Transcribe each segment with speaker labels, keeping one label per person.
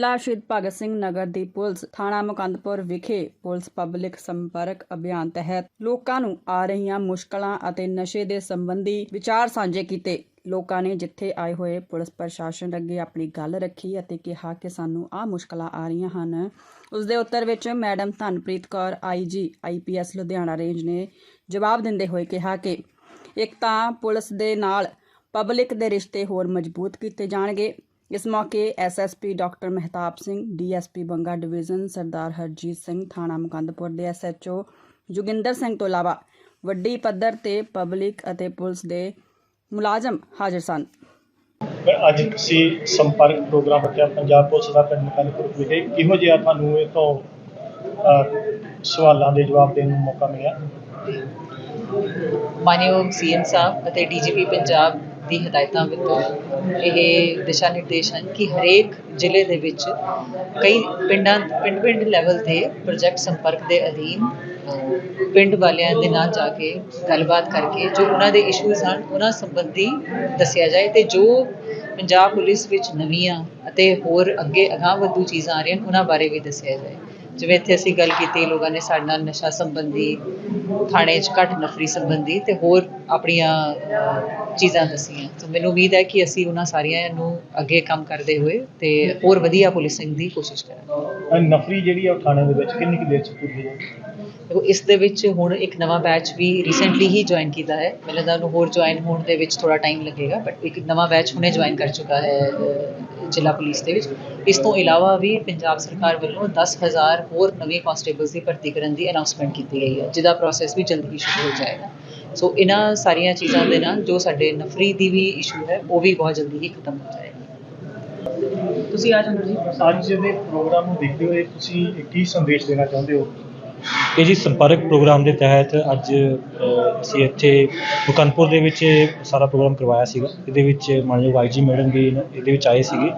Speaker 1: ਜ਼ਿਲ੍ਹਾ ਸ਼ਹੀਦ ਭਗਤ ਸਿੰਘ ਨਗਰ ਦੀ ਪੁਲਿਸ ਥਾਣਾ ਮੁਕੰਦਪੁਰ ਵਿਖੇ ਪੁਲਿਸ ਪਬਲਿਕ ਸੰਪਰਕ ਅਭਿਆਨ ਤਹਿਤ ਲੋਕਾਂ ਨੂੰ ਆ ਰਹੀਆਂ ਮੁਸ਼ਕਲਾਂ ਅਤੇ ਨਸ਼ੇ ਦੇ ਸੰਬੰਧੀ ਵਿਚਾਰ ਸਾਂਝੇ ਕੀਤੇ। ਲੋਕਾਂ ਨੇ ਜਿੱਥੇ ਆਏ ਹੋਏ ਪੁਲਿਸ ਪ੍ਰਸ਼ਾਸਨ ਅੱਗੇ ਆਪਣੀ ਗੱਲ ਰੱਖੀ ਅਤੇ ਕਿਹਾ ਕਿ ਸਾਨੂੰ ਆਹ ਮੁਸ਼ਕਲਾਂ ਆ ਰਹੀਆਂ ਹਨ। ਉਸ ਦੇ ਉੱਤਰ ਵਿੱਚ madam Dhanpreet Kaur IG IPS Ludhiana range ਨੇ ਜਵਾਬ ਦਿੰਦੇ ਹੋਏ ਕਿਹਾ ਕਿ ਇੱਕ ਤਾਂ ਪੁਲਿਸ ਦੇ ਨਾਲ ਪਬਲਿਕ ਦੇ ਰਿਸ਼ਤੇ ਹੋਰ ਮਜ਼ਬੂਤ ਕੀਤੇ ਜਾਣਗੇ। ਇਸ ਮੌਕੇ SSP doctor Mehtab Singh DSP Banga division Sardar Harjeet Singh ਥਾਣਾ ਮੁਕੰਦਪੁਰ ਦੇ ਐਸਐਚਓ ਜੋਗਿੰਦਰ ਸਿੰਘ ਤੋਂ ਇਲਾਵਾ ਵੱਡੀ ਪੱਧਰ ਤੇ ਪਬਲਿਕ ਅਤੇ ਪੁਲਿਸ ਦੇ ਮੁਲਾਜ਼ਮ ਹਾਜ਼ਰ ਸਨ।
Speaker 2: ਅੱਜ ਤੁਸੀਂ ਸੰਪਰਕ ਪ੍ਰੋਗਰਾਮ ਰੱਖਿਆ ਪੰਜਾਬ ਪੁਲਿਸ ਦਾ ਪਿੰਡ ਮਕਨਪੁਰ ਵਿਖੇ। ਕਿਹੋ ਜਿਹਾ ਤੁਹਾਨੂੰ ਇਹ ਤੋਂ ਸਵਾਲਾਂ ਦੇ ਜਵਾਬ ਦੇਣ ਨੂੰ ਮੌਕਾ ਮਿਲਿਆ?
Speaker 3: ਮਾਨਯੋਗ ਸੀਐਮ ਸਾਹਿਬ ਅਤੇ ਡੀਜੀਪੀ ਪੰਜਾਬ ਦੀ ਹਦਾਇਤਾਂ ਵਿੱਚ ਇਹ ਦਿਸ਼ਾ ਨਿਰਦੇਸ਼ ਹਨ ਕਿ ਹਰੇਕ ਜ਼ਿਲ੍ਹੇ ਦੇ ਵਿੱਚ ਕਈ ਪਿੰਡਾਂ ਪਿੰਡ ਪਿੰਡ ਲੈਵਲ ਤੇ ਪ੍ਰੋਜੈਕਟ ਸੰਪਰਕ ਦੇ ਅਧੀਨ ਪਿੰਡ ਵਾਲਿਆਂ ਦੇ ਨਾਲ ਜਾ ਕੇ ਗੱਲਬਾਤ ਕਰਕੇ ਜੋ ਉਹਨਾਂ ਦੇ ਇਸ਼ੂਜ਼ ਹਨ ਉਹਨਾਂ ਸੰਬੰਧੀ ਦੱਸਿਆ ਜਾਏ ਤੇ ਜੋ ਪੰਜਾਬ ਪੁਲਿਸ ਵਿੱਚ ਨਵੀਆਂ ਅਤੇ ਹੋਰ ਅੱਗੇ ਅਗਾਂਹ ਵਧੂ ਚੀਜ਼ਾਂ ਆ ਰਹੀਆਂ ਹਨ, ਉਹਨਾਂ ਬਾਰੇ ਵੀ ਦੱਸਿਆ ਜਾਏ। ਜਿਵੇਂ ਇੱਥੇ ਅਸੀਂ ਗੱਲ ਕੀਤੀ, ਲੋਕਾਂ ਨੇ ਸਾਡੇ ਨਾਲ ਨਸ਼ਾ ਸੰਬੰਧੀ, ਥਾਣੇ 'ਚ ਘੱਟ ਨਫਰੀ ਸੰਬੰਧੀ ਤੇ ਹੋਰ ਆਪਣੀਆਂ ਚੀਜ਼ਾਂ ਦੱਸੀਆਂ। ਤਾਂ ਮੈਨੂੰ ਉਮੀਦ ਹੈ ਕਿ ਅਸੀਂ ਉਹਨਾਂ ਸਾਰੀਆਂ ਨੂੰ ਅੱਗੇ ਕੰਮ ਕਰਦੇ ਹੋਏ ਤੇ ਹੋਰ ਵਧੀਆ ਪੁਲਿਸਿੰਗ ਦੀ ਕੋਸ਼ਿਸ਼ ਕਰਾਂਗੇ।
Speaker 2: ਨਫਰੀ ਜਿਹੜੀ ਆ ਥਾਣੇ ਦੇ ਵਿੱਚ ਕਿੰਨੀ ਕੁ ਦੇਰ ਚ ਪੂਰੀ ਹੋ ਜਾਏਗੀ
Speaker 3: ਦੇਖੋ ਇਸ ਦੇ ਵਿੱਚ ਹੁਣ ਇੱਕ ਨਵਾਂ ਬੈਚ ਵੀ ਰੀਸੈਂਟਲੀ ਹੀ ਜੁਆਇਨ ਕੀਤਾ ਹੈ। ਮੈਨੂੰ ਲੱਗਦਾ ਉਹਨੂੰ ਹੋਰ ਜੁਆਇਨ ਹੋਣ ਦੇ ਵਿੱਚ ਥੋੜਾ ਟਾਈਮ ਲੱਗੇਗਾ ਬਟ ਇੱਕ ਨਵਾਂ ਬੈਚ ਹੁਣੇ ਜੁਆਇਨ ਕਰ ਚੁੱਕਾ ਹੈ ਜ਼ਿਲ੍ਹਾ ਪੁਲਿਸ ਦੇ ਵਿੱਚ। ਇਸ ਤੋਂ ਇਲਾਵਾ ਵੀ ਪੰਜਾਬ ਸਰਕਾਰ ਵੱਲੋਂ 10000 ਹੋਰ ਨਵੇਂ ਕਾਂਸਟੇਬਲਸ ਦੀ ਭਰਤੀ ਕਰਨ ਦੀ ਅਨਾਉਂਸਮੈਂਟ ਕੀਤੀ ਗਈ ਹੈ ਜਿਹਦਾ ਪ੍ਰੋਸੈਸ ਵੀ ਜਲਦੀ ਹੀ ਸ਼ੁਰੂ ਹੋ ਜਾਏਗਾ। ਸੋ ਇਹਨਾਂ ਸਾਰੀਆਂ ਚੀਜ਼ਾਂ ਦੇ ਨਾਲ ਜੋ ਸਾਡੇ ਨਫਰੀ ਦੀ ਵੀ ਇਸ਼ੂ ਹੈ ਉਹ ਵੀ ਬਹੁਤ ਜਲਦੀ ਹੀ ਖਤਮ ਹੋ ਜਾਏਗਾ। ਤੁਸੀਂ ਆ ਜਾਓ ਜੀ।
Speaker 2: ਅੱਜ ਦੇ ਪ੍ਰੋਗਰਾਮ ਨੂੰ ਦੇਖਦੇ ਹੋਏ ਤੁਸੀਂ ਕੀ ਸੰਦੇਸ਼ ਦੇਣਾ ਚਾਹੁੰਦੇ ਹੋ?
Speaker 4: ਇਹ ਜੀ ਸੰਪਰਕ ਪ੍ਰੋਗਰਾਮ ਦੇ ਤਹਿਤ ਅੱਜ ਅ, ਅਸੀਂ ਇੱਥੇ ਮੁਕੰਦਪੁਰ ਦੇ ਵਿੱਚ ਸਾਰਾ ਪ੍ਰੋਗਰਾਮ ਕਰਵਾਇਆ ਸੀਗਾ। ਇਹਦੇ ਵਿੱਚ ਮਾਨਯੋਗ ਆਈਜੀ ਮੈਡਮ ਵੀ ਨ- ਇਹਦੇ ਵਿੱਚ ਆਏ ਸੀਗੇ।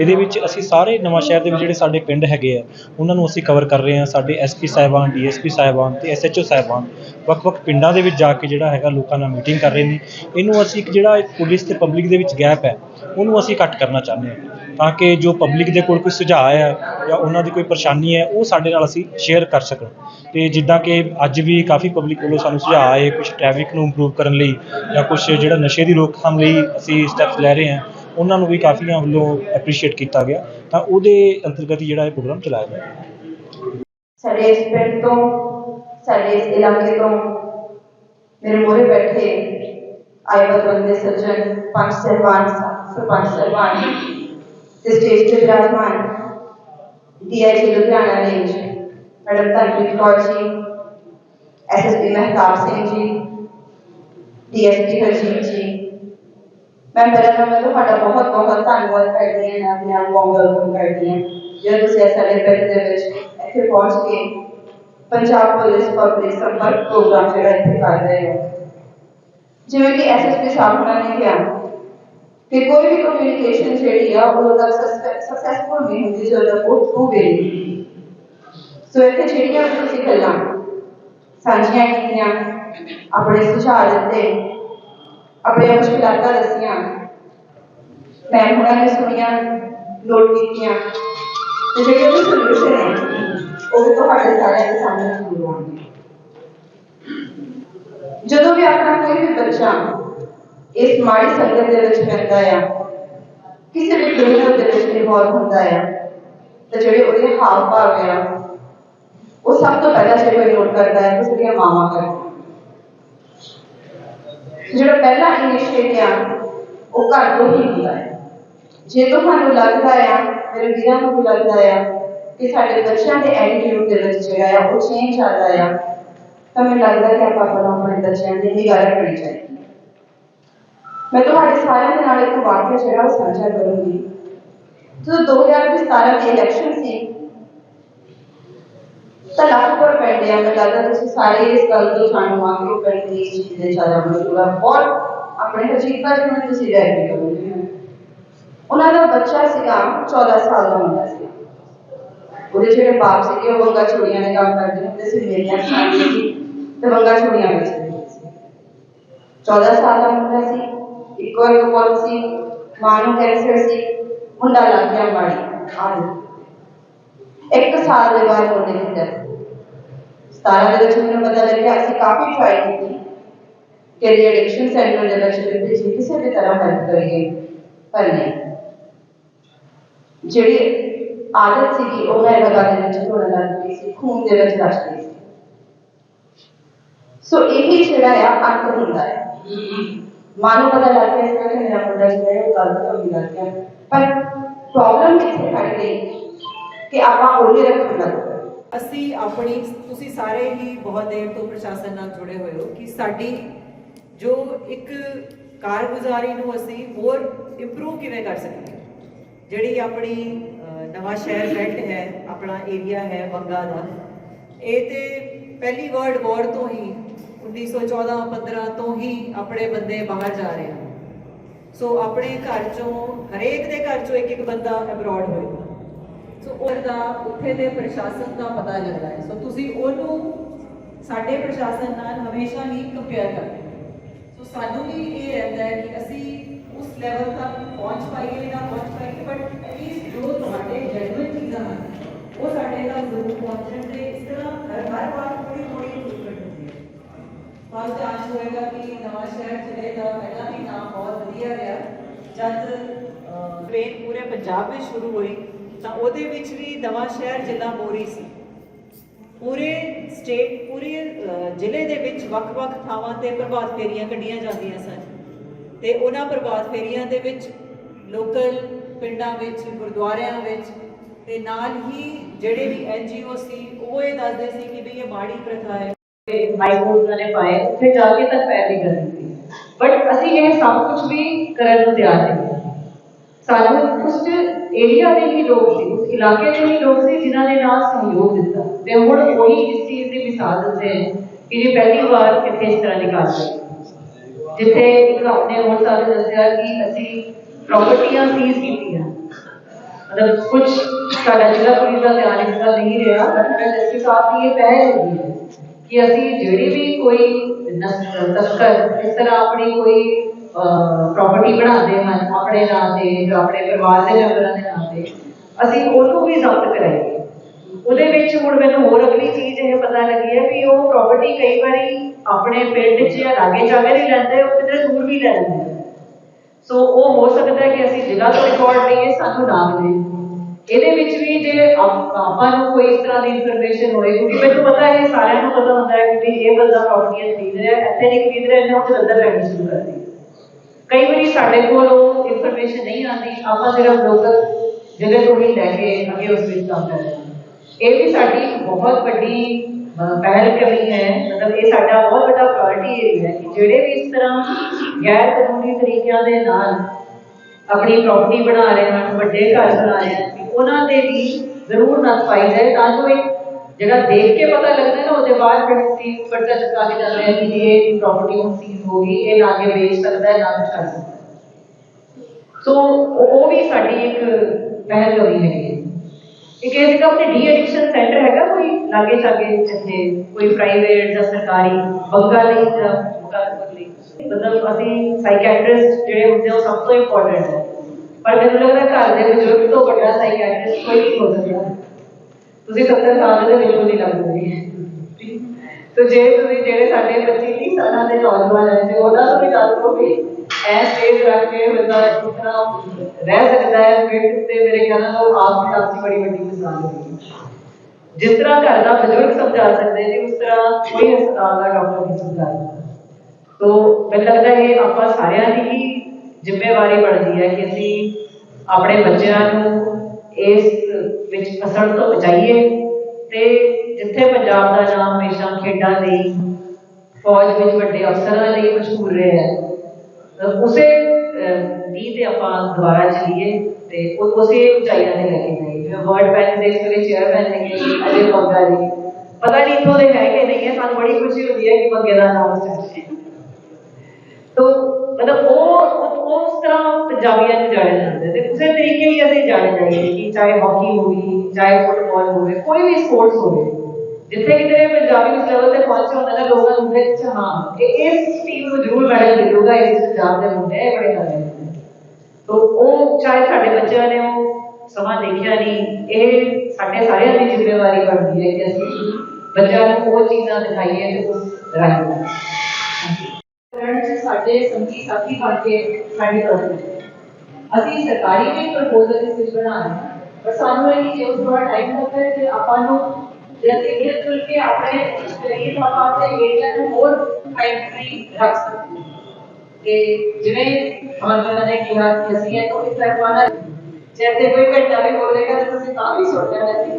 Speaker 4: ਇਹਦੇ ਵਿੱਚ ਅਸੀਂ ਸਾਰੇ ਨਵਾਂ ਸ਼ਹਿਰ ਦੇ ਵਿੱਚ ਜਿਹੜੇ ਸਾਡੇ ਪਿੰਡ ਹੈਗੇ ਆ ਉਹਨਾਂ ਨੂੰ ਅਸੀਂ ਕਵਰ ਕਰ ਰਹੇ ਹਾਂ। ਸਾਡੇ ਐਸਪੀ ਸਾਹਿਬਾਨ ਡੀਐਸਪੀ ਸਾਹਿਬਾਨ ਤੇ ਐਸਐਚਓ ਸਾਹਿਬਾਨ ਵੱਖ-ਵੱਖ ਪਿੰਡਾਂ ਦੇ ਵਿੱਚ ਜਾ ਕੇ ਜਿਹੜਾ ਹੈਗਾ ਲੋਕਾਂ ਨਾਲ ਮੀਟਿੰਗ ਕਰ ਰਹੇ ਨੇ। ਇਹਨੂੰ ਅਸੀਂ ਇੱਕ ਜਿਹੜਾ ਇੱਕ ਪੁਲਿਸ ਤੇ ਪਬਲਿਕ ਦੇ ਵਿੱਚ ਗੈਪ ਹੈ ਉਹਨੂੰ ਅਸੀਂ ਘੱਟ ਕਰਨਾ ਚਾਹੁੰਦੇ ਹਾਂ ਤਾਂ ਕਿ ਜੋ ਪਬਲਿਕ ਦੇ ਕੋਲ ਕੋਈ ਸੁਝਾਅ ਹੈ ਜਾਂ ਉਹਨਾਂ ਦੀ ਕੋਈ ਪਰੇਸ਼ਾਨੀ ਹੈ ਉਹ ਸਾਡੇ ਨਾਲ ਅਸੀਂ ਸ਼ੇਅਰ ਕਰ ਸਕਣ। ਤੇ ਜਿੱਦਾਂ ਕਿ ਅੱਜ ਵੀ ਕਾਫੀ ਪਬਲਿਕ ਵੱਲੋਂ ਸਾਨੂੰ ਸੁਝਾਅ ਆਏ ਕੁਝ ਟ੍ਰੈਫਿਕ ਨੂੰ ਇੰਪਰੂਵ ਕਰਨ ਲਈ ਜਾਂ ਕੁਝ ਜਿਹੜਾ ਨਸ਼ੇ ਦੀ ਰੋਕਥਾਮ ਲਈ ਅਸੀਂ ਸਟੈਪਸ ਲੈ ਰਹੇ ਹਾਂ, ਉਹਨਾਂ ਨੂੰ ਵੀ ਕਾਫੀਆਂ ਵੱਲੋਂ ਐਪਰੀਸ਼ੀਏਟ ਕੀਤਾ ਗਿਆ। ਤਾਂ ਉਹਦੇ ਅੰਤਰਗਤ ਜਿਹੜਾ ਇਹ ਪ੍ਰੋਗਰਾਮ ਚਲਾਇਆ ਗਿਆ।
Speaker 5: ਸਾਡੇ ਇਸ ਪਿੰਡ ਤੋਂ, ਸਾਡੇ ਇਸ ਇਲਾਕੇ ਤੋਂ ਮੇਰੇ ਮੋਰੇ ਬੈਠੇ ਆਏ ਬੰਦੇ ਸੱਜਣ ਪੰਜ ਸਰਪੰਚ ਸਰਪੰਚ ਸਰਪੰਚ ਤੇ ਸਟੇਜ ਤੇ ਵਿਰਾਜਮਾਨ DIG Ludhiana range madam Dhanpreet Kaur ji SSP Mehtab Singh ji DSP Harjeet ਜੀ ਮੈਂ ਪਹਿਲਾਂ ਤਾਂ ਮੈਂ ਤੁਹਾਡਾ ਬਹੁਤ ਬਹੁਤ ਧੰਨਵਾਦ ਕਰਦੀ ਹਾਂ ਮੈਂ ਆਪਣੇ ਆਪ ਨੂੰ ਵੈਲਕਮ ਕਰਦੀ ਹਾਂ ਜਦੋਂ ਤੁਸੀਂ ਸਾਡੇ ਪਿੰਡ ਦੇ ਵਿੱਚ ਇੱਥੇ ਪਹੁੰਚ ਕੇ ਪੰਜਾਬ ਪੁਲਿਸ ਪਬਲਿਕ ਸੰਪਰਕ ਪ੍ਰੋਗਰਾਮ ਜਿਹੜਾ ਇੱਥੇ ਕਰ ਰਹੇ ਹੋ ਜਿਵੇਂ ਕਿ ਐਸਐਸਪੀ ਸਾਹਿਬ ਹੋਣਾ ਨੇ ਕਿਹਾ ਕਿ ਕੋਈ ਵੀ ਕਮਿਊਨੀਕੇਸ਼ਨ ਜਿਹੜੀ ਆ ਉਹ ਤੱਕ ਸਕਸੈਸਫੁਲ ਨਹੀਂ ਹੁੰਦੀ ਜਦੋਂ ਤੱਕ ਉਹ ਟਰੂ ਵੇ ਨਹੀਂ ਹੁੰਦੀ। ਸੋ ਇੱਥੇ ਜਿਹੜੀਆਂ ਵੀ ਤੁਸੀਂ ਗੱਲਾਂ ਸਾਂਝੀਆਂ ਕੀਤੀਆਂ ਆਪਣੇ ਸੁਝਾਅ ਦਿੱਤੇ ਆਪਣੀਆਂ ਮੁਸ਼ਕਿਲਾਤਾਂ ਦੱਸੀਆਂ ਮੈਂ ਉਹਨਾਂ ਨੇ ਸੁਣੀਆਂ ਨੋਟ ਕੀਤੀਆਂ ਤੇ ਜਿਹੜੇ ਉਹਦੇ ਸੋਲੂਸ਼ਨ ਹੈ ਉਹ ਵੀ ਤੁਹਾਡੇ ਸਾਰਿਆਂ ਦੇ ਸਾਹਮਣੇ ਜ਼ਰੂਰ ਆਉਣਗੇ ਜਦੋਂ ਵੀ ਆਪਣਾ ਕੋਈ ਵੀ ਬੱਚਾ ਇਸ ਮਾੜੀ ਸੰਗਤ ਦੇ ਵਿੱਚ ਪੈਂਦਾ ਆ ਕਿਸੇ ਵੀ ਕ੍ਰਿਮੀਨਲ ਦੇ ਵਿੱਚ ਇਨਵੋਲਵ ਹੁੰਦਾ ਆ ਤੇ ਜਿਹੜੇ ਉਹਦੇ ਹਾਵ ਭਾਵ ਆ ਉਹ ਸਭ ਤੋਂ ਪਹਿਲਾਂ ਜੇ ਕੋਈ ਨੋਟ ਕਰਦਾ ਹੈ ਤਾਂ ਉਹਦੀਆਂ ਮਾਵਾਂ ਕਰਦੀਆਂ ਜਿਹੜਾ ਪਹਿਲਾ ਇਨੀਸ਼ੀਏਟ ਆ, ਉਹ ਘਰ ਤੋਂ ਹੀ ਹੁੰਦਾ ਹੈ। ਜੇ ਤੁਹਾਨੂੰ ਲੱਗਦਾ ਆ, ਮੇਰੇ ਵੀਰਾਂ ਨੂੰ ਵੀ ਲੱਗਦਾ ਆ, ਕਿ ਸਾਡੇ ਬੱਚਿਆਂ ਦੇ ਐਟੀਟਿਊਡ ਦੇ ਵਿੱਚ ਜਿਹੜਾ ਆ, ਉਹ ਚੇਂਜ ਆਦਾ ਆ, ਤਾਂ ਮੈਨੂੰ ਲੱਗਦਾ ਕਿ ਆਪਾਂ ਆਪਣਾ ਆਪਣੇ ਬੱਚਿਆਂ ਦੀ ਹੀ ਗੱਲ ਕਰਨੀ ਚਾਹੀਦੀ ਮੈਂ ਤੁਹਾਡੇ ਸਾਰਿਆਂ ਦੇ ਨਾਲ ਇੱਕ ਵਾਕਿਆ ਜਿਹੜਾ ਉਹ ਸਾਂਝਾ ਕਰੂੰਗੀ। ਜਦੋਂ 2017 ਦੀ ਇਲੈਕਸ਼ਨ ਸੀ ਤਾਂ ਲਾਖਪੁਰ ਪਿੰਡ ਆ ਮੈਂ ਲੱਗਦਾ ਤੁਸੀਂ ਸਾਰੇ ਇਸ ਗੱਲ ਤੋਂ ਸਾਨੂੰ ਆ ਕਿ ਪਿੰਡ ਦੀ ਇਸ ਚੀਜ਼ ਦੇ ਜ਼ਿਆਦਾ ਮਸ਼ਹੂਰ ਆ ਬਹੁਤ ਆਪਣੇ ਹਰਜੀਤ ਭਾਜੀ ਨੂੰ ਤੁਸੀਂ ਰੈਡੀ ਕਰੋਗੇ ਉਹਨਾਂ ਦਾ ਬੱਚਾ ਸੀਗਾ 14 ਸਾਲ ਦਾ ਮੁੰਡਾ ਸੀ ਉਹਦੇ ਜਿਹੜੇ ਬਾਪ ਸੀਗੇ ਉਹ ਬੰਗਾ ਚੂੜੀਆਂ ਦੇ ਕੰਮ ਕਰਦੇ ਹੁੰਦੇ ਸੀ ਮੇਰੀਆਂ ਸਾਡੀਆਂ ਸੀ ਤੇ ਬੰਗਾ ਚੂੜੀਆਂ ਵੇਚਦੇ ਹੁੰਦੇ ਸੀ 14 ਸਾਲ ਦਾ ਮੁੰਡਾ ਸੀ ਇੱਕੋ ਇੱਕ ਪੁੱਤ ਸੀ ਮਾਂ ਨੂੰ ਕੈਂਸਰ ਸੀ ਮੁੰਡਾ ਲੱਗ ਗਿਆ ਮਾੜੀ ਆ ਇੱਕ ਸਾਲ ਦੇ ਬਾਅਦ ਮੁੰਡੇ ਦੀ death ਹੋ ਗਈ। 17 ਦੇ ਵਿੱਚ ਮੈਨੂੰ ਪਤਾ ਲੱਗਿਆ ਅਸੀਂ ਕਾਫੀ ਟਰਾਈ ਕੀਤੀ ਕਿ ਰਿਐਡਿਕਸ਼ਨ ਸੈਂਟਰ ਦੇ ਵਿੱਚ ਬਿਲਕੁਲ ਜੀ ਕਿਸੇ ਵੀ ਤਰ੍ਹਾਂ ਹੈਲਪ ਕਰੀਏ ਪਰ ਨਹੀਂ ਜਿਹੜੀ ਆਦਤ ਸੀਗੀ ਉਹ ਮੇਰੇ ਲਗਾ ਦੇ ਵਿੱਚ ਹੋਣ ਲੱਗ ਪਈ ਸੀ ਖੂਨ ਦੇ ਵਿੱਚ ਰਚ ਗਈ ਸੀ ਸੋ ਇਹ ਜਿਹੜਾ ਆ ਅੰਤ ਹੁੰਦਾ ਹੈ ਮਾਂ ਨੂੰ ਪਤਾ ਲੱਗ ਗਿਆ ਸੀ ਕਿ ਮੇਰਾ ਮੁੰਡਾ ਜਿਹੜਾ ਹੈ ਉਹ ਗਲਤ ਕੰਮ ਕਰ ਗਿਆ ਪਰ ਪ੍ਰੋਬਲਮ ਕਿੱਥੇ ਖੜ ਗਈ ਕਿ ਆਪਾਂ ਉਹਨੇ ਰੱਖਣ ਲੱਗ ਪਏ
Speaker 6: ਅਸੀਂ ਆਪਣੀ ਤੁਸੀਂ ਸਾਰੇ ਹੀ ਬਹੁਤ ਦੇਰ ਤੋਂ ਪ੍ਰਸ਼ਾਸਨ ਨਾਲ ਜੁੜੇ ਹੋਏ ਹੋ ਕਿ ਸਾਡੀ ਜੋ ਇੱਕ ਕਾਰਗੁਜ਼ਾਰੀ ਨੂੰ ਅਸੀਂ ਹੋਰ ਇੰਪਰੂਵ ਕਿਵੇਂ ਕਰ ਸਕੀਏ? ਜਿਹੜੀ ਆਪਣੀ ਨਵਾਂ ਸ਼ਹਿਰ ਬੈਲਟ ਹੈ, ਆਪਣਾ ਏਰੀਆ ਹੈ ਬੰਗਾ ਦਾ, ਇਹ ਤੇ ਪਹਿਲੀ ਵਰਲਡ ਵਾਰ ਤੋਂ ਹੀ 1914 15 ਤੋਂ ਹੀ ਆਪਣੇ ਬੰਦੇ ਬਾਹਰ ਜਾ ਰਹੇ ਹਨ। ਸੋ ਆਪਣੇ ਘਰ ਚੋਂ, ਹਰੇਕ ਦੇ ਘਰ ਚੋਂ ਇੱਕ ਇੱਕ ਬੰਦਾ ਅਬਰੋਡ ਹੋਏਗਾ। ਸੋ ਉਹਦਾ ਉੱਥੇ ਦੇ ਪ੍ਰਸ਼ਾਸਨ ਦਾ ਪਤਾ ਲੱਗਦਾ ਹੈ। ਸੋ ਤੁਸੀਂ ਉਹਨੂੰ ਸਾਡੇ ਪ੍ਰਸ਼ਾਸਨ ਨਾਲ ਹਮੇਸ਼ਾ ਹੀ ਕੰਪੇਅਰ ਕਰਦੇ ਹੋ ਸੋ ਸਾਨੂੰ ਵੀ ਇਹ ਰਹਿੰਦਾ ਹੈ ਕਿ ਅਸੀਂ ਉਸ ਲੈਵਲ ਤੱਕ ਪਹੁੰਚ ਪਾਈਏ ਨਾ ਪਹੁੰਚ ਪਾਈਏ ਬਟ ਐਟਲੀਸਟ ਜੋ ਤੁਹਾਡੇ ਜੈਨੂਇਨ ਚੀਜ਼ਾਂ ਹਨ, ਉਹ ਸਾਡੇ ਨਾਲ ਜ਼ਰੂਰ ਪਹੁੰਚਣ ਤੇ ਇਸ ਤਰ੍ਹਾਂ ਹਰ ਹਰ ਵਾਰ ਥੋੜੀ ਥੋੜੀ ਇੰਪਰੂਵਮੈਂਟ ਹੁੰਦੀ ਹੈ। ਤੁਹਾਨੂੰ ਤਾਂ ਆਸ ਹੋਏਗਾ ਕਿ ਨਵਾਂ ਸ਼ਹਿਰ ਜ਼ਿਲ੍ਹੇ ਦਾ ਪਹਿਲਾਂ ਵੀ ਨਾਮ ਬਹੁਤ ਵਧੀਆ ਰਿਹਾ। ਜਦ ਟ੍ਰੇਨ ਪੂਰੇ ਪੰਜਾਬ ਵਿੱਚ ਸ਼ੁਰੂ ਹੋਈ ਤਾਂ ਉਹਦੇ ਵਿੱਚ ਵੀ ਨਵਾਂ ਸ਼ਹਿਰ ਜ਼ਿਲ੍ਹਾ ਮੋਰੀ ਸੀ। ਪੂਰੇ ਸਟੇਟ ਪੂਰੇ ਅਹ, ਜ਼ਿਲ੍ਹੇ ਦੇ ਵਿੱਚ ਵੱਖ-ਵੱਖ ਥਾਵਾਂ ਤੇ ਪ੍ਰਭਾਤ ਫੇਰੀਆਂ ਕੱਢੀਆਂ ਜਾਂਦੀਆਂ ਸਨ। ਤੇ ਉਹਨਾਂ ਪ੍ਰਭਾਤ ਫੇਰੀਆਂ ਦੇ ਵਿੱਚ ਲੋਕਲ ਪਿੰਡਾਂ ਵਿੱਚ ਗੁਰਦੁਆਰਿਆਂ ਵਿੱਚ ਤੇ ਨਾਲ ਹੀ ਜਿਹੜੇ ਵੀ ਐਨਜੀਓ ਸੀ ਉਹ ਇਹ ਦੱਸਦੇ ਸੀ ਕਿ ਵੀ ਇਹ ਮਾੜੀ ਪ੍ਰਥਾ ਹੈ।
Speaker 7: ਮਾਈਕੋਜ਼ ਨੇ ਪਾਏ ਉੱਥੇ ਜਾ ਕੇ ਤੱਕ ਪੈਰ ਨਹੀਂ ਕਰ ਬਟ ਅਸੀਂ ਇਹ ਸਭ ਕੁਝ ਵੀ ਕਰਨ ਨੂੰ ਤਿਆਰ ਨਹੀਂ। ਸਾਨੂੰ ਉਸ ਏਰੀਆ ਦੇ ਹੀ ਲੋਕ ਸੀ, ਉਸ ਇਲਾਕੇ ਦੇ ਹੀ ਲੋਕ ਸੀ ਜਿਨ੍ਹਾਂ ਨੇ ਨਾਲ ਸਹਿਯੋਗ ਦਿੱਤਾ। ਤੇ ਹੁਣ ਉਹੀ ਇਸ ਚੀਜ਼ ਦੀ ਮਿਸਾਲ ਦਿੰਦੇ ਹੈ ਕਿ ਇਹ ਪਹਿਲੀ ਵਾਰ ਕਿਤੇ ਇਸ ਤਰ੍ਹਾਂ ਦੀ ਗੱਲ ਜਿੱਥੇ ਇੱਕ ਆਪਣੇ ਹੋਰ ਸਾਰੇ ਦੱਸਿਆ ਕਿ ਅਸੀਂ ਪ੍ਰਾਪਰਟੀਆਂ ਸੀਜ਼ ਕੀਤੀਆਂ। ਮਤਲਬ ਕੁਝ ਸਾਡਾ ਜ਼ਿਲ੍ਹਾ ਪੁਲਿਸ ਦਾ ਧਿਆਨ ਇਸ ਤਰ੍ਹਾਂ ਨਹੀਂ ਰਿਹਾ ਬਟ ਐਸਪੀ ਸਾਹਿਬ ਦੀ ਇਹ ਪਹਿਲ ਹੈਗੀ ਹੈ ਕਿ ਅਸੀਂ ਜਿਹੜੀ ਵੀ ਕੋਈ ਨਸ- ਤਸਕਰ ਇਸ ਤਰ੍ਹਾਂ ਆਪਣੀ ਕੋਈ ਪ੍ਰਾਪਰਟੀ ਬਣਾਉਂਦੇ ਹਨ ਆਪਣੇ ਨਾਂ ਤੇ ਜਾਂ ਆਪਣੇ ਪਰਿਵਾਰ ਦੇ ਮੈਂਬਰਾਂ ਦੇ ਨਾਂ ਤੇ। ਅਸੀਂ ਉਹਨੂੰ ਵੀ ਜ਼ਬਤ ਕਰਾਈਏ। ਉਹਦੇ ਵਿੱਚ ਹੁਣ ਮੈਨੂੰ ਹੋਰ ਅਗਲੀ ਚੀਜ਼ ਇਹ ਪਤਾ ਲੱਗੀ ਹੈ ਵੀ ਉਹ ਪ੍ਰਾਪਰਟੀ ਕਈ ਵਾਰੀ ਆਪਣੇ ਪਿੰਡ 'ਚ ਜਾਂ ਲਾਗੇ ਚਾਗੇ ਨਹੀਂ ਲੈਂਦੇ ਉਹ ਕਿਤੇ ਦੂਰ ਵੀ ਲੈ ਲੈਂਦੇ ਸੋ ਉਹ ਹੋ ਸਕਦਾ ਕਿ ਅਸੀਂ ਜ਼ਿਲ੍ਹਾ ਤੋਂ ਰਿਕਾਰਡ ਲਈਏ ਸਾਨੂੰ ਨਾ ਮਿਲੇ ਇਹਦੇ ਵਿੱਚ ਵੀ ਜੇ ਆਪਾਂ ਨੂੰ ਕੋਈ ਇਸ ਤਰ੍ਹਾਂ ਦੀ ਇਨਫੋਰਮੇਸ਼ਨ ਹੋਏ ਕਿਉਂਕਿ ਮੈਨੂੰ ਪਤਾ ਹੈ ਸਾਰਿਆਂ ਨੂੰ ਪਤਾ ਹੁੰਦਾ ਹੈ ਕਿ ਇਹ ਬੰਦਾ ਪ੍ਰਾਪਰਟੀਆਂ ਖਰੀਦ ਰਿਹਾ ਹੈ, ਇੱਥੇ ਨਹੀਂ ਖਰੀਦ ਰਿਹਾ ਇਹਨੇ ਉਹ ਜਲੰਧਰ ਲੈਣੀ ਸ਼ੁਰੂ ਕਰ ਕਈ ਵਾਰੀ ਸਾਡੇ ਕੋਲ ਉਹ ਇਨਫੋਰਮੇਸ਼ਨ ਨਹੀਂ ਆਉਂਦੀ ਆਪਾਂ ਸਿਰਫ ਲੋਕਲ ਜਗ੍ਹਾ ਤੋਂ ਹੀ ਲੈ ਕੇ ਅੱਗੇ ਉਸ ਵਿੱਚ ਕੰਮ ਕਰ ਰਹੇ ਹਾਂ। ਇਹ ਵੀ ਸਾਡੀ ਬਹੁਤ ਵੱਡੀ ਅਹ, ਪਹਿਲ ਕਰੀ ਹੈ। ਮਤਲਬ ਇਹ ਸਾਡਾ ਬਹੁਤ ਵੱਡਾ ਪ੍ਰਾਇੋਰਟੀ ਏਰੀਆ ਹੈ ਕਿ ਜਿਹੜੇ ਵੀ ਇਸ ਤਰ੍ਹਾਂ ਗੈਰ ਕਾਨੂੰਨੀ ਤਰੀਕਿਆਂ ਦੇ ਨਾਲ ਆਪਣੀ ਪ੍ਰਾਪਰਟੀ ਬਣਾ ਰਹੇ ਹਨ ਵੱਡੇ ਘਰ ਬਣਾ ਰਹੇ ਹਨ ਉਹਨਾਂ ਤੇ ਵੀ ਜ਼ਰੂਰ ਨੱਥ ਪਾਈ ਜਾਏ ਤਾਂ ਜੋ ਇੱਕ ਜਿਹੜਾ ਦੇਖ ਕੇ ਪਤਾ ਲੱਗਦਾ ਨਾ ਉਹਦੇ ਬਾਅਦ ਫਿਰ ਸੀ ਪਰਚਾ ਚੁਕਾ ਕੇ ਜਾਂਦੇ ਆ ਕਿ ਜੀ ਇਹ ਪ੍ਰਾਪਰਟੀ ਹੁਣ ਸੀਜ਼ ਹੋ ਗਈ ਇਹ ਨਾ ਕੇ ਵੇਚ ਸਕਦਾ ਹੈ ਨਾ ਕੁਛ ਕਰ ਸਕਦਾ ਹੈ। ਸੋ ਉਹ ਉਹ ਵੀ ਸਾਡੀ ਇੱਕ ਪਹਿਲ ਹੋਈ ਹੈਗੀ ਹੈ ਇੱਕ ਇਹ ਸੀਗਾ ਆਪਣੇ ਡੀ ਐਡਿਕਸ਼ਨ ਸੈਂਟਰ ਹੈਗਾ ਕੋਈ ਲਾਗੇ ਚਾਗੇ ਇੱਥੇ ਕੋਈ ਪ੍ਰਾਈਵੇਟ ਜਾਂ ਸਰਕਾਰੀ ਬੰਗਾ ਲਈ ਜਾਂ ਮੁਕਾਬਲੇ ਲਈ ਮਤਲਬ ਅਸੀਂ ਸਾਈਕੈਟ੍ਰਿਸਟ ਜਿਹੜੇ ਹੁੰਦੇ ਆ, ਉਹ ਸਭ ਤੋਂ ਇੰਪੋਰਟੈਂਟ ਹੈ ਪਰ ਮੈਨੂੰ ਲੱਗਦਾ ਘਰ ਦੇ ਬਜ਼ੁਰਗ ਤੋਂ ਵੱਡਾ ਸਾਈਕੈਟ੍ਰਿਸਟ ਕੋਈ ਨਹੀਂ ਹੋ ਸਕਦਾ ਤੁਸੀਂ 70 ਸਾਲ ਦੇ ਬਿਲਕੁਲ ਨਹੀਂ ਲੱਗਦੇ ਤੋ ਜੇ ਤੁਸੀਂ ਜਿਹੜੇ ਸਾਡੇ 25 ਸਾਲਾਂ ਦੇ ਨੌਜਵਾਨ ਹੈ ਜੇ ਉਹਨਾਂ ਨੂੰ ਵੀ ਦੱਸ ਦਿਓ ਵੀ ਐ ਸਟੇਜ ਰੱਖ ਕੇ ਬੰਦਾ ਇਸ ਤਰ੍ਹਾਂ ਰਹਿ ਸਕਦਾ ਹੈ। ਫਿਰ ਤੇ ਮੇਰੇ ਖਿਆਲ ਨਾਲ ਆਪ ਵੀ ਆਪਣੀ ਬੜੀ ਵੱਡੀ ਮਿਸਾਲ ਹੋਵੇਗੀ ਜਿਸ ਤਰ੍ਹਾਂ ਘਰ ਦਾ ਬਜ਼ੁਰਗ ਸਮਝਾ ਸਕਦੇ ਨੇ, ਉਸ ਤਰ੍ਹਾਂ ਕੋਈ ਹਸਪਤਾਲ ਦਾ ਡਾਕਟਰ ਨਹੀਂ ਸਮਝਾ ਸਕਦਾ। ਤੋ ਮੈਨੂੰ ਲੱਗਦਾ ਹੈ ਆਪਾਂ ਸਾਰਿਆਂ ਦੀ ਹੀ ਜ਼ਿੰਮੇਵਾਰੀ ਬਣਦੀ ਹੈ ਕਿ ਅਸੀਂ ਆਪਣੇ ਬੱਚਿਆਂ ਨੂੰ ਇਸ ਵਿੱਚ ਫਸਣ ਤੋਂ ਬਚਾਈਏ ਤੇ ਜਿੱਥੇ ਪੰਜਾਬ ਦਾ ਨਾਮ ਹਮੇਸ਼ਾ ਖੇਡਾਂ ਲਈ ਫੌਜ ਵਿੱਚ ਵੱਡੇ ਅਫਸਰਾਂ ਲਈ ਮਸ਼ਹੂਰ ਰਿਹਾ ਹੈ ਤਾਂ ਉਸੇ ਨੀਂਹ ਤੇ ਆਪਾਂ ਦੁਬਾਰਾ ਚੱਲੀਏ ਤੇ ਉਹ ਉਸੇ ਉਚਾਈਆਂ ਤੇ ਲੈ ਕੇ ਜਾਈਏ ਜਿਵੇਂ ਵਰਲਡ ਬੈਂਕ ਦੇ ਇਸ ਵੇਲੇ ਚੇਅਰਮੈਨ ਹੈਗੇ ਜੀ, ਅਜੇ ਬੰਗਾ ਜੀ ਪਤਾ ਨਹੀਂ ਇੱਥੋਂ ਦੇ ਹੈ ਕਿ ਨਹੀਂ ਹੈ ਸਾਨੂੰ ਬੜੀ ਖੁਸ਼ੀ ਹੁੰਦੀ ਹੈ ਕਿ ਬੰਗੇ ਦਾ ਨਾਮ ਉੱਚਾ ਹੈ ਤੋ। ਮਤਲਬ ਉਹ ਉਹ- ਉਸ ਤਰ੍ਹਾਂ ਪੰਜਾਬੀਆਂ ਨੂੰ ਜਾਣਿਆ ਜਾਂਦਾ ਹੈ ਤੇ ਉਸੇ ਤਰੀਕੇ ਹੀ ਅਸੀਂ ਜਾਣੇ ਜਾਈਏ ਕਿ ਚਾਹੇ ਹਾਕੀ ਹੋਵੇ ਚਾਹੇ ਫੁੱਟਬਾਲ ਹੋਵੇ ਕੋਈ ਵੀ ਸਪੋਰਟਸ ਹੋਵੇ ਜਿੱਥੇ ਕਿਤੇ ਪੰਜਾਬੀ ਉਸ ਲੈਵਲ ਤੇ ਪਹੁੰਚੇ ਹੁੰਦਾ ਨਾ ਲੋਕਾਂ ਨੂੰ ਹੁੰਦੇ ਕਿ ਹਾਂ ਇਹ ਇਸ ਟੀਮ ਨੂੰ ਜ਼ਰੂਰ ਮੈਡਲ ਮਿਲੂਗਾ ਇਸ ਪੰਜਾਬ ਦੇ ਮੁੰਡੇ ਇਹ ਬੜੇ ਸਾਰੇ ਤੋ ਉਹ ਚਾਹੇ ਸਾਡੇ ਬੱਚਿਆਂ ਨੇ ਉਹ ਸਮਾਂ ਦੇਖਿਆ ਨਹੀਂ ਇਹ ਸਾਡੇ ਸਾਰਿਆਂ ਦੀ ਜ਼ਿੰਮੇਵਾਰੀ ਬਣਦੀ ਹੈ ਕਿ ਅਸੀਂ ਬੱਚਿਆਂ ਨੂੰ ਉਹ ਚੀਜ਼ਾਂ ਦਿਖਾਈਏ ਤੇ ਉਹ ਰਾਹੀਂ ਕਰਨ ਚ ਸਾਡੇ ਸੰਗੀ ਸਾਥੀ ਬਣ ਕੇ ਸਾਡੇ ਕੋਲ ਅਸੀਂ ਸਰਕਾਰੀ ਵੀ ਪ੍ਰਪੋਜ਼ਲ ਇਸ ਵਿੱਚ ਬਣਾ ਰਹੇ ਹਾਂ ਪਰ ਸਾਨੂੰ ਇਹ ਕਿ ਉਸ ਥੋੜਾ ਟਾਈਮ ਲੱਗਦਾ ਹੈ ਕਿ ਆਪਾਂ ਨੂੰ ਜਲਦੀ ਮਿਲ ਜੁਲ ਕੇ ਆਪਣੇ ਕਰੀਏ ਤਾਂ ਆਪਾਂ ਆਪਣੇ ਏਰੀਆ ਨੂੰ ਹੋਰ ਟਾਈਮ ਫ੍ਰੀ ਰੱਖ ਸਕਦੇ ਹਾਂ ਕਿ ਜਿਵੇਂ ਅਮਨ ਨੇ ਕਿਹਾ ਕਿ ਅਸੀਂ ਇਹ ਤੋਂ ਇਸ ਤਰ੍ਹਾਂ ਜੇ ਤੇ ਕੋਈ ਘਟਨਾ ਵੀ ਬੋਲੇਗਾ ਤਾਂ ਤੁਸੀਂ ਤਾਂ ਵੀ ਸੁਣ ਲੈਣਾ ਸੀ।